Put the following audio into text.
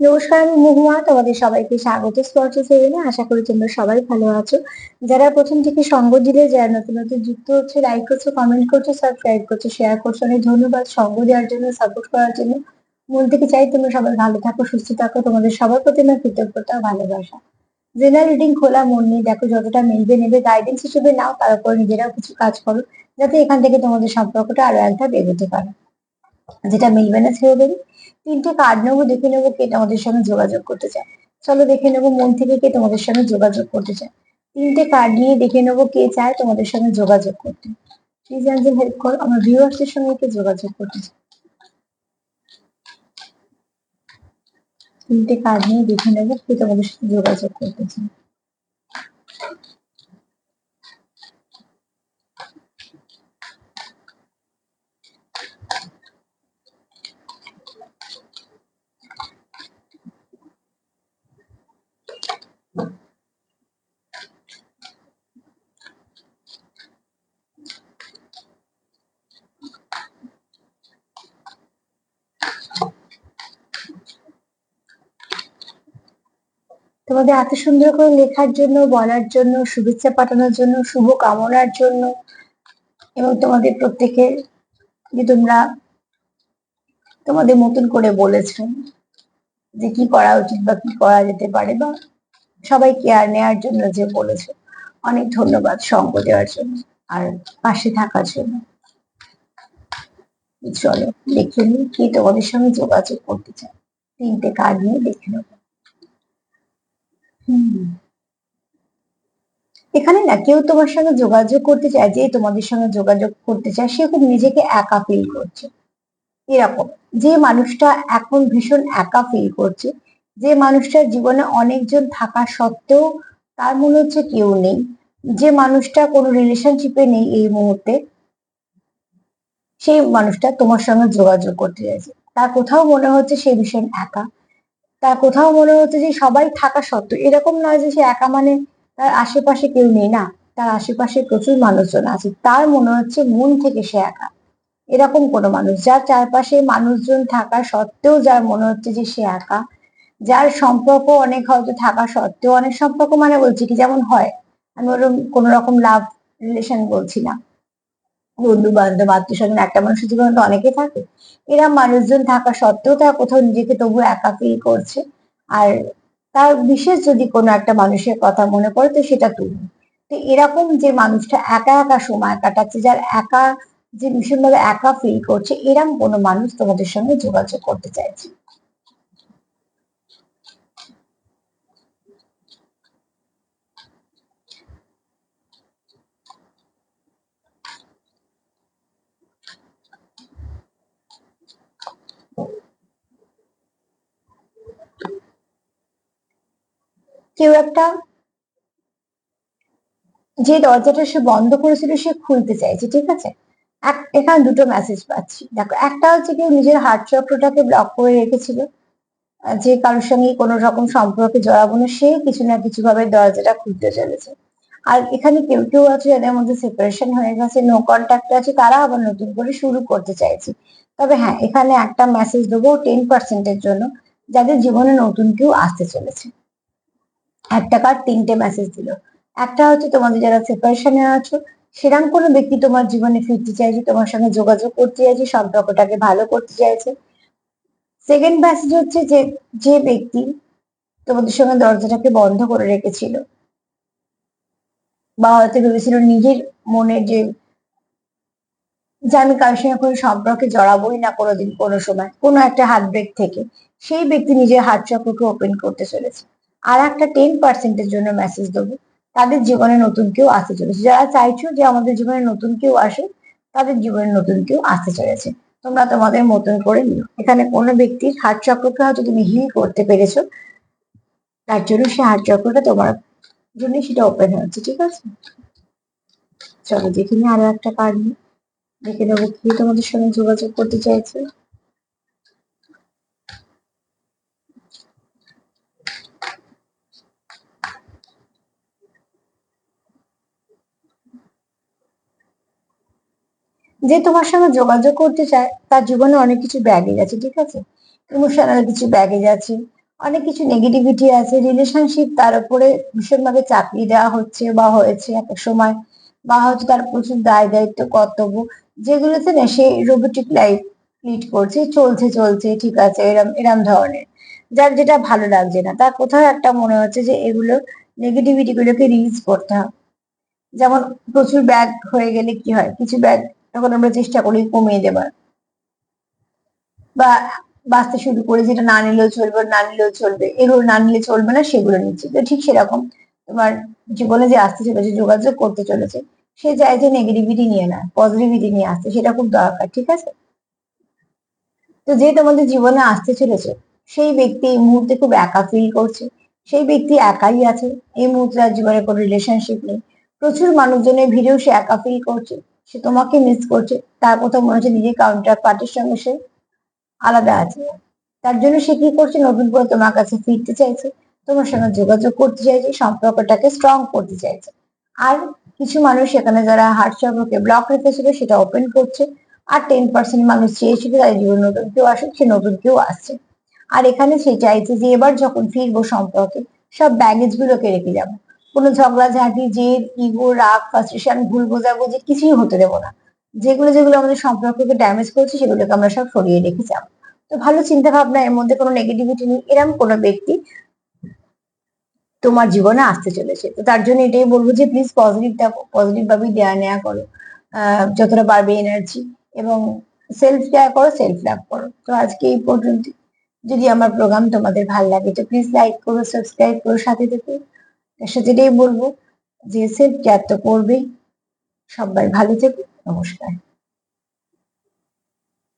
নমস্কার, আমি মহুয়া। তোমাদের সবাইকে স্বাগত স্পর্শ সেভেনে আশা করি তোমরা সবাই ভালো আছো। যারা প্রথম থেকে সঙ্গ দিলে, যারা নতুন নতুন যুক্ত হচ্ছে লাইক করছ কমেন্ট করছ সাবস্ক্রাইব করছ শেয়ার করছ, অনেক ধন্যবাদ সঙ্গ দেওয়ার জন্য সাপোর্ট করার জন্য। মন থেকে চাই তোমরা সবাই ভালো থাকো, সুস্থ থাকো। তোমাদের সবার প্রতি আমার কৃতজ্ঞতা, ভালোবাসা। জেনারেল রিডিং খোলা, মন নিয়ে দেখো, যতটা মিলবে নেবে গাইডেন্স হিসেবে নাও, তার উপর নিজেরাও কিছু কাজ করো, যাতে এখান থেকে তোমাদের সম্পর্কটা আরও একটা এগোতে পারে। যেটা মিলবে না ছেড়ে দেবে তিনটে কার্ড নেব, দেখে নেব কে তোমাদের সঙ্গে যোগাযোগ করতে চায়। চলো দেখে নেব মন থেকে কে তোমাদের সঙ্গে যোগাযোগ করতে চায়। তিনটে কার্ড নিয়ে দেখে নেব কে চায় তোমাদের সঙ্গে যোগাযোগ করতে। প্লিজ অ্যাঞ্জেল হেল্প করো, আমার ভিউয়ার্সের সঙ্গে কে যোগাযোগ করতে চায়। তিনটে কার্ড নিয়ে দেখে নেব কে তোমাদের সাথে যোগাযোগ করতে চায়। তোমাদের এত সুন্দর করে লেখার জন্য, বলার জন্য, শুভেচ্ছা পাঠানোর জন্য শুভ কামনার জন্য এবং তোমাদের প্রত্যেকের যে তোমরা তোমাদের মতন করে বলেছ যে কি করা উচিত বা কি করা যেতে পারে বা সবাই কেয়ার নেওয়ার জন্য যে বলেছ। অনেক ধন্যবাদ সঙ্গ দেওয়ার জন্য আর পাশে থাকার জন্য। চলো, দেখে নিই কি তোমাদের সঙ্গে যোগাযোগ করতে চাই তিনটে কাজ নিয়ে দেখে নেব। এখানে না কেউ তোমার সঙ্গে যোগাযোগ করতে চায়, যে তোমাদের সঙ্গে যোগাযোগ করতে চায়, সে খুব নিজেকে একা ফিল করছে। এরকম, যে মানুষটা এখন ভীষণ একা ফিল করছে, যে মানুষটার জীবনে অনেকজন থাকা সত্ত্বেও তার মনে হচ্ছে কেউ নেই। যে মানুষটা কোনো রিলেশনশিপে নেই এই মুহূর্তে, সেই মানুষটা তোমার সঙ্গে যোগাযোগ করতে চাইছে। তার কোথাও মনে হচ্ছে সে ভীষণ একা। তার কোথাও মনে হচ্ছে যে সবাই থাকা সত্ত্বেও, এরকম নয় যে সে একা মানে তার আশেপাশে কেউ নেই, না। তার আশেপাশে প্রচুর মানুষজন আছে, তার মনে হচ্ছে মন থেকে সে একা। এরকম কোনো মানুষ, যার চারপাশে মানুষজন থাকা সত্ত্বেও যার মনে হচ্ছে যে সে একা, যার সম্পর্ক অনেক হয়তো থাকা সত্ত্বেও, অনেক সম্পর্ক মানে বলছি কি, যেমন হয়, আমি ওরকম কোনো রকম লাভ রিলেশন বলছি না। বন্ধু বান্ধব আত্মীয় স্বজন একটা মানুষের জীবনে তো অনেকে থাকে। এরা মানুষজন থাকা সত্ত্বেও তারা কোথাও নিজেকে তবু একা ফিল করছে। আর তার বিশেষ যদি কোনো একটা মানুষের কথা মনে পড়ে, তো সেটা তুমি তো এরকম যে মানুষটা একা একা সময় কাটাচ্ছে, যার একা যে ভীষণভাবে একা ফিল করছে এরকম কোনো মানুষ তোমাদের সঙ্গে যোগাযোগ করতে চাইছে। কেউ একটা যে দরজাটা সে বন্ধ করেছিল, সে খুলতে চাইছে, ঠিক আছে? এখানে দুটো মেসেজ পাচ্ছি। দেখো, একটা হচ্ছে কেউ নিজের হার্ট চক্রটাকে ব্লক করে রেখেছিল, যে কারোর সঙ্গে কোনো রকম সম্পর্কে জড়াবো না, সে কিছু না কিছু ভাবে দরজাটা খুলতে চলেছে। আর এখানে কেউ কেউ আছে যাদের মধ্যে সেপারেশন হয়ে গেছে নো কন্ট্যাক্ট আছে, তারা আবার নতুন করে শুরু করতে চাইছে। তবে হ্যাঁ এখানে একটা মেসেজ দেবো টেন পার্সেন্টের জন্য, যাদের জীবনে নতুন কেউ আসতে চলেছে। একটা কার্ড তিনটে মেসেজ দিল। একটা হচ্ছে তোমাদের যারা সেপারেশনে আছো সেরকম কোনো ব্যক্তি তোমার জীবনে ফিরতে চাইছে, তোমার সঙ্গে যোগাযোগ করতে চাইছে, সম্পর্কটাকে ভালো করতে চাইছে। সেকেন্ড মেসেজ হচ্ছে যে যে ব্যক্তি তোমাদের সঙ্গে দরজাটাকে বন্ধ করে রেখেছিল বা হয়তো ভেবেছিল নিজের মনে যে যে আমি কারোর সঙ্গে কোনো সম্পর্কে জড়াবোই না কোনোদিন কোনো সময়, কোনো একটা হাত ব্রেক থেকে, সেই ব্যক্তি নিজের হাত চক্রকে ওপেন করতে চলেছে। আর একটা টেন পার্সেন্টের জন্য মেসেজ দেবো। তাদের জীবনে নতুন কেউ আসতে চলেছে। যারা চাইছো যে আমাদের জীবনে নতুন কেউ আসে তাদের জীবনে নতুন কেউ আসতে চলেছে। তোমরা তোমাদের মতন করে নিও। এখানে কোনো ব্যক্তির হার্ট চক্রকে হয়তো তুমি হিল করতে পেরেছ, তার জন্য সে হার্ট চক্রটা তোমার জন্যই সেটা ওপেন হচ্ছে ঠিক আছে? চলো দেখে নিই আরও একটা কার্ড নিই। দেখে নেব কি তোমাদের সঙ্গে যোগাযোগ করতে চাইছে। যে তোমার সঙ্গে যোগাযোগ করতে চায়, তার জীবনে অনেক কিছু ব্যাগেজ আছে, ঠিক আছে? ইমোশনাল কিছু ব্যাগেজ আছে, অনেক কিছু নেগেটিভিটি আছে রিলেশনশিপ তার উপরে ভীষণভাবে চাকরি দেওয়া হচ্ছে বা হয়েছে এক এক সময়, বা হচ্ছে তার প্রচুর দায় দায়িত্ব, কর্তব্য, যেগুলোতে না সে রোবোটিক লাইফ লিড করছে, চলছে চলছে, ঠিক আছে, এরম এরম ধরনের। যার যেটা ভালো লাগছে না, তার কোথাও একটা মনে হচ্ছে যে এগুলো নেগেটিভিটি গুলোকে রিলিজ করতে হবে। যেমন প্রচুর ব্যাগ হয়ে গেলে কি হয়, কিছু ব্যাগ তখন আমরা চেষ্টা করি কমিয়ে দেবার। বা বাঁচতে শুরু করে যেটা না নিলেও চলবে, না নিলেও চলবে। এগুলো না নিলে চলবে না, সেগুলো নিচ্ছে। তো ঠিক সেরকম তোমার জীবনে যে আসতে চলেছে যোগাযোগ করতে চলেছে, সে চায় যে নেগেটিভিটি নিয়ে না পজিটিভিটি নিয়ে আসতে। সেটা খুব দরকার, ঠিক আছে? তো যে তোমাদের জীবনে আসতে চলেছে, সেই ব্যক্তি এই মুহূর্তে খুব একা ফিল করছে। সেই ব্যক্তি একাই আছে। এই মুহূর্তে জীবনে কোনো রিলেশনশিপ নেই। প্রচুর মানুষজনের ভিড়েও সে একা ফিল করছে। সে তোমাকে মিস করছে। তার কোথাও মনে হচ্ছে নিজের কাউন্টার পার্টির সঙ্গে সে আলাদা আছে। তার জন্য সে কি করছে? নতুন করে তোমার কাছে ফিরতে চাইছে। তোমার সঙ্গে যোগাযোগ করতে চাইছে। সম্পর্কটাকে স্ট্রং করতে চাইছে। আর কিছু মানুষ সেখানে যারা হার্ট সম্পর্কে ব্লক রেখেছিল সেটা ওপেন করছে। আর টেন পার্সেন্ট মানুষ চেয়েছিল তাদের জীবন নতুন কেউ আসুক, সে নতুন কেউ আসছে। আর এখানে সে চাইছে যে এবার যখন ফিরবো সম্পর্কে, সব ব্যাগেজ গুলোকে রেখে যাব। কোনো ঝগড়াঝাঁটি জেদ, ইগো, রাগ ফ্রাস্ট্রেশন ভুল বোঝাবুঝি কিছুই হতে দেবো না। যেগুলো যেগুলো আমাদের সম্পর্ককে ড্যামেজ করছে, সেগুলোকে আমরা সব সরিয়ে রেখে যাব। তো ভালো চিন্তা ভাবনা এর মধ্যে কোনো নেগেটিভিটি নেই। এরকম কোনো ব্যক্তি তোমার জীবনে আসতে চলেছে। তো তার জন্য এটাই বলব যে প্লিজ পজিটিভ দেখো পজিটিভ ভাবেই দেয়া নেওয়া করো। যতটা পারবে এনার্জি এবং সেলফ কেয়ার করো সেলফ লাভ করো। তো আজকে এই পর্যন্ত যদি আমার প্রোগ্রাম তোমাদের ভালো লাগে তো প্লিজ লাইক করো সাবস্ক্রাইব করো, সাথে থেকে। এটাই বলব যে সেলফ কেয়ার তো করবেই। সবাই ভালো থেকো নমস্কার।